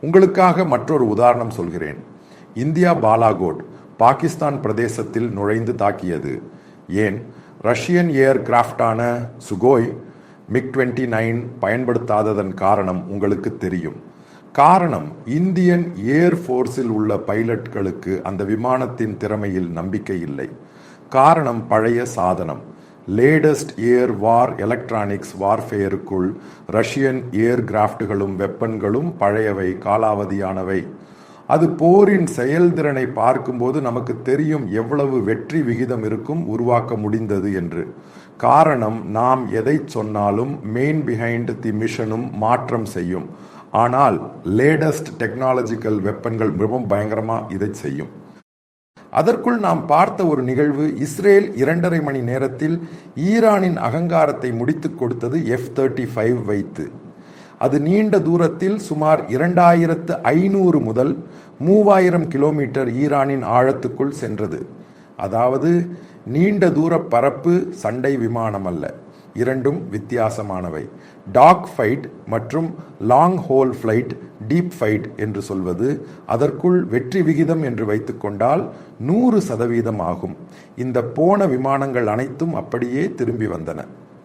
உங்களுக்காக மற்றொரு உதாரணம் சொல்கிறேன். இந்தியா பாலாகோட் பாகிஸ்தான் பிரதேசத்தில் நுழைந்து தாக்கியது. ஏன்? ரஷ்யன் ஏர் கிராஃப்டான சுகோய் மிக் டுவெண்ட்டி நைன் பயன்படுத்தாததன் காரணம் உங்களுக்கு தெரியும். காரணம் இந்தியன் ஏர் ஃபோர்ஸில் உள்ள பைலட்களுக்கு அந்த விமானத்தின் திறமையில் நம்பிக்கை இல்லை. காரணம் பழைய சாதனம். லேட்டஸ்ட் ஏர் வார் எலக்ட்ரானிக்ஸ் வார்ஃபேருக்குள் ரஷ்யன் ஏர் கிராஃப்ட்களும் வெப்பன்களும் பழையவை காலாவதியானவை. அது போரின் செயல்திறனை பார்க்கும்போது நமக்கு தெரியும் எவ்வளவு வெற்றி விகிதம் இருக்கும் உருவாக்க முடிந்தது என்று. காரணம் நாம் எதை சொன்னாலும் மெயின் பிஹைண்ட் தி மிஷனும் மாற்றம் செய்யும். ஆனால் லேட்டஸ்ட் டெக்னாலஜிக்கல் வெப்பன்கள் மிகவும் பயங்கரமாக இதை செய்யும். அதற்குள் நாம் பார்த்த ஒரு நிகழ்வு இஸ்ரேல் இரண்டரை மணி நேரத்தில் ஈரானின் அகங்காரத்தை முடித்துக் கொடுத்தது எஃப் தேர்ட்டி ஃபைவ் வைத்து. அது நீண்ட தூரத்தில் சுமார் இரண்டாயிரத்து ஐநூறு முதல் மூவாயிரம் கிலோமீட்டர் ஈரானின் ஆழத்துக்குள் சென்றது. அதாவது நீண்ட தூர பரப்பு சண்டை விமானம் அல்ல இரண்டும் வித்தியாசமானவை. டாக் ஃபைட் மற்றும் long haul flight deep fight என்று சொல்வது அதற்குள் வெற்றி விகிதம் என்று வைத்துக்கொண்டால் நூறு சதவீதம் ஆகும். இந்த போன விமானங்கள் அனைத்தும் அப்படியே திரும்பி வந்தன.